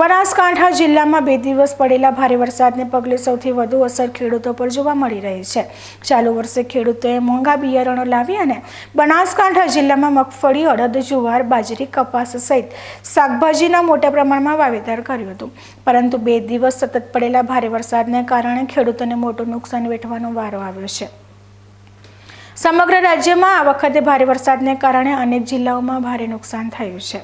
બનાસકાંઠા જિલ્લામાં બે દિવસ પડેલા ભારે વરસાદને પગલે સૌથી વધુ અસર ખેડૂતો પર જોવા મળી રહી છે. ચાલુ વર્ષે ખેડૂતોએ મોંઘા બિયારણો લાવી અને બનાસકાંઠા જિલ્લામાં મગફળી, અડદ, જુવાર, બાજરી, કપાસ સહિત શાકભાજીના મોટા પ્રમાણમાં વાવેતર કર્યું હતું. પરંતુ બે દિવસ સતત પડેલા ભારે વરસાદને કારણે ખેડૂતોને મોટું નુકસાન વેઠવાનો વારો આવ્યો છે. સમગ્ર રાજ્યમાં આ વખતે ભારે વરસાદને કારણે અનેક જિલ્લાઓમાં ભારે નુકસાન થયું છે.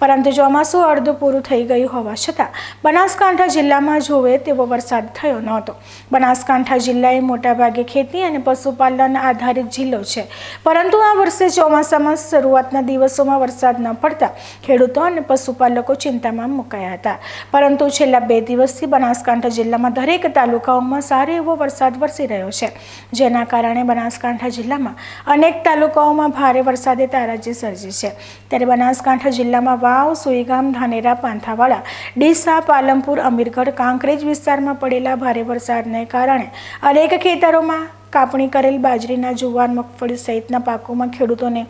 પરંતુ ચોમાસું અડધું પૂરું થઈ ગયું હોવા છતાં બનાસકાંઠા જિલ્લામાં જોવે તેવો વરસાદ થયો નહોતો. બનાસકાંઠા જિલ્લા એ મોટાભાગે ખેતી અને પશુપાલન આધારિત જિલ્લો છે. પરંતુ આ વર્ષે ચોમાસામાં શરૂઆતના દિવસોમાં વરસાદ ન પડતા ખેડૂતો અને પશુપાલકો ચિંતામાં મુકાયા હતા. પરંતુ છેલ્લા બે દિવસથી બનાસકાંઠા જિલ્લામાં દરેક તાલુકાઓમાં સારો એવો વરસાદ વરસી રહ્યો છે. જેના કારણે બનાસકાંઠા જિલ્લામાં અનેક તાલુકાઓમાં ભારે વરસાદે તારાજી સર્જી છે. ત્યારે બનાસકાંઠા જિલ્લામાં વાવ, સુઈગામ, ધાનેરા, પાંથાવાડા, ડીસા, પાલમપુર, અમીરગઢ, કાંકરેજ વિસ્તારમાં પડેલા ભારે વરસાદને કારણે અનેક ખેતરોમાં કાપણી કરેલ બાજરીના જુવાર, મગફળી સહિતના પાકોમાં ખેડૂતોને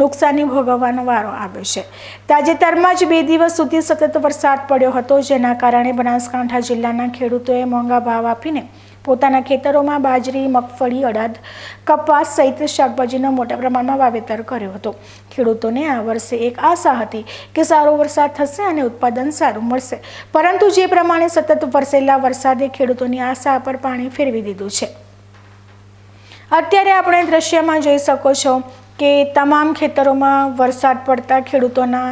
નુકસાની ભોગવવાનો વારો આવ્યો છે. તાજેતરમાં જ બે દિવસ સુધી સતત વરસાદ પડ્યો હતો, જેના કારણે બનાસકાંઠા જિલ્લાના ખેડૂતોએ મોંઘા ભાવ આપીને પોતાના ખેતરોમાં બાજરી, મગફળી, અડદ, કપાસ સહિત શાકભાજીનો મોટા પ્રમાણમાં વાવેતર કર્યો હતો. ખેડૂતોને આ વર્ષે એક આશા હતી કે સારો વરસાદ થશે અને ઉત્પાદન સારું મળશે. પરંતુ જે પ્રમાણે સતત વરસેલા વરસાદે ખેડૂતોની આશા પર પાણી ફેરવી દીધું છે. અત્યારે આપણે દ્રશ્યમાં જોઈ શકો છો કે તમામ ખેતરોમાં વરસાદ પડતા ખેડૂતોના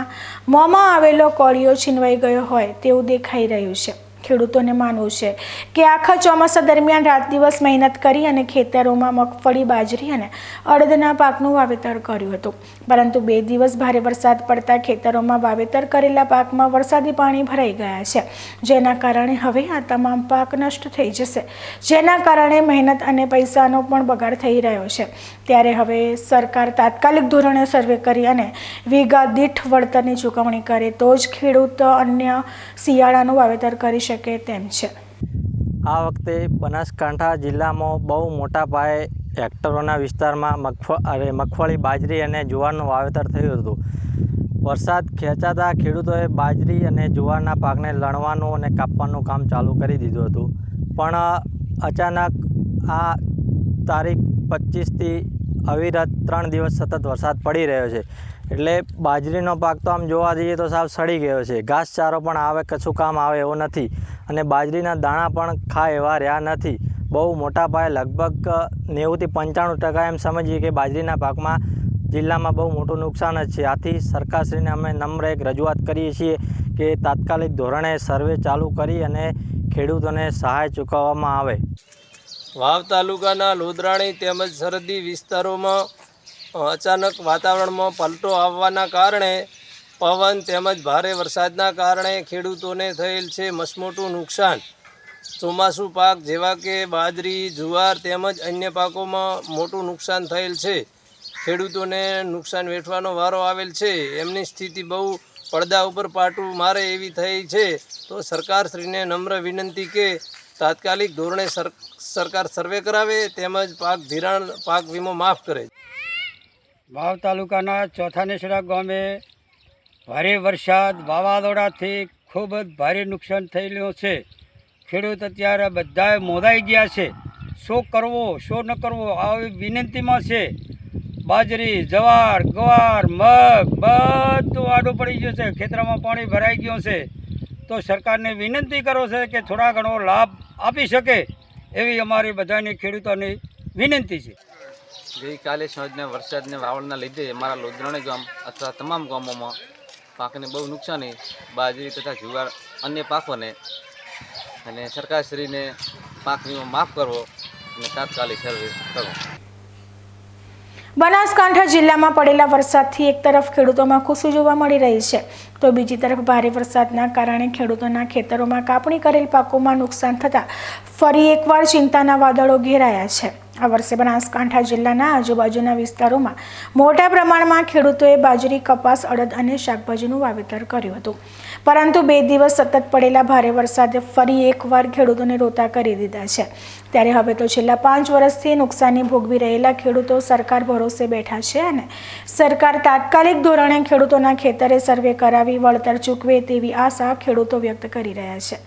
મોંમાં આવેલો કોળિયો છીનવાઈ ગયો હોય તેવું દેખાઈ રહ્યું છે. ખેડૂતોને માનવું છે કે આખા ચોમાસા દરમિયાન રાત દિવસ મહેનત કરી અને ખેતરોમાં મગફળી, બાજરી અને અડદના પાકનું વાવેતર કર્યું હતું. પરંતુ બે દિવસ ભારે વરસાદ પડતા ખેતરોમાં વાવેતર કરેલા પાકમાં વરસાદી પાણી ભરાઈ ગયા છે. જેના કારણે હવે આ તમામ પાક નષ્ટ થઈ જશે. જેના કારણે મહેનત અને પૈસાનો પણ બગાડ થઈ રહ્યો છે. ત્યારે હવે સરકાર તાત્કાલિક ધોરણે સર્વે કરી અને વીઘા દીઠ વળતરની ચૂકવણી કરે તો જ ખેડૂત અન્ય શિયાળાનું વાવેતર કરી શકે. તેમ છે. આ વખતે બનાસકાંઠા જિલ્લામાં બહુ મોટા પાયે હેક્ટરોના વિસ્તારમાં મગફ અરે મગફળી, બાજરી અને જુવારનું વાવેતર થયું હતું. વરસાદ ખેંચાતા ખેડૂતોએ બાજરી અને જુવારના પાકને લણવાનું અને કાપવાનું કામ ચાલુ કરી દીધું હતું. પણ અચાનક આ તારીખ પચીસથી અવિરત ત્રણ દિવસ સતત વરસાદ પડી રહ્યો છે. એટલે બાજરીનો પાક તો આમ જોવા જઈએ તો સાવ સડી ગયો છે. ઘાસચારો પણ આવે, કશું કામ આવે એવો નથી. અને બાજરીના દાણા પણ ખાય એવા રહ્યા નથી. બહુ મોટા પાયે લગભગ નેવુંથી પંચાણું ટકા એમ સમજીએ કે બાજરીના પાકમાં જિલ્લામાં બહુ મોટું નુકસાન જ છે. આથી સરકારશ્રીને અમે નમ્ર એક રજૂઆત કરીએ છીએ કે તાત્કાલિક ધોરણે સર્વે ચાલુ કરી અને ખેડૂતોને સહાય ચૂકવવામાં આવે. વાવ તાલુકાના લોધરાણી તેમજ સરહદી વિસ્તારોમાં અચાનક વાતાવરણમાં પલટો આવવાના કારણે પવન તેમજ ભારે વરસાદના કારણે ખેડૂતોને થયેલ છે મસમોટું નુકસાન. ચોમાસું પાક જેવા કે બાજરી, જુવાર તેમજ અન્ય પાકોમાં મોટું નુકસાન થયેલ છે. ખેડૂતોને નુકસાન વેઠવાનો વારો આવેલ છે. એમની સ્થિતિ બહુ પડદા ઉપર પાટું મારે એવી થઈ છે. તો સરકારશ્રીને નમ્ર વિનંતી કે તાત્કાલિક ધોરણે સર, સરકાર સર્વે કરાવે તેમજ પાક ધિરાણ, પાક વીમો માફ કરે. વાવ તાલુકાના ચોથા નેસડા ગામે ભારે વરસાદ વાવાઝોડાથી ખૂબ જ ભારે નુકસાન થયેલું છે. ખેડૂત અત્યારે બધાએ મોદાઈ ગયા છે. શું કરવો, શું ન કરવો, આવી વિનંતીમાં છે. બાજરી, જવાર, ગવાર, મગ બધું આડું પડી ગયું છે. ખેતરમાં પાણી ભરાઈ ગયું છે. તો સરકારને વિનંતી કરો છે કે થોડા ઘણો લાભ આપી શકે એવી અમારી બધાની ખેડૂતોની વિનંતી છે. ગઈકાલે સાંજના વરસાદને વાવળના લીધે અમારા લોધરાણી ગામ અથવા તમામ ગામોમાં પાકને બહુ નુકસાની, બાજરી તથા જુવાર, અન્ય પાકોને અને સરકારશ્રીને પાક વીમો માફ કરવો અને તાત્કાલિક સર્વે કરવો. બનાસકાંઠા જિલ્લામાં પડેલા વરસાદથી એક તરફ ખેડૂતોમાં ખુશી જોવા મળી રહી છે, તો બીજી તરફ ભારે વરસાદના કારણે ખેડૂતોના ખેતરોમાં કાપણી કરેલ પાકોમાં નુકસાન થતાં ફરી એકવાર ચિંતાના વાદળો ઘેરાયા છે. આ વર્ષે બનાસકાંઠા જિલ્લાના આજુબાજુના વિસ્તારોમાં મોટા પ્રમાણમાં ખેડૂતોએ બાજરી, કપાસ, અડદ અને શાકભાજીનું વાવેતર કર્યું હતું. પરંતુ બે દિવસ સતત પડેલા ભારે વરસાદે ફરી એકવાર ખેડૂતોને રોતા કરી દીધા છે. ત્યારે હવે તો છેલ્લા પાંચ વર્ષથી નુકસાની ભોગવી રહેલા ખેડૂતો સરકાર ભરોસે બેઠા છે અને સરકાર તાત્કાલિક ધોરણે ખેડૂતોના ખેતરે સર્વે કરાવી, વળતર ચૂકવે તેવી આશા ખેડૂતો વ્યક્ત કરી રહ્યા છે.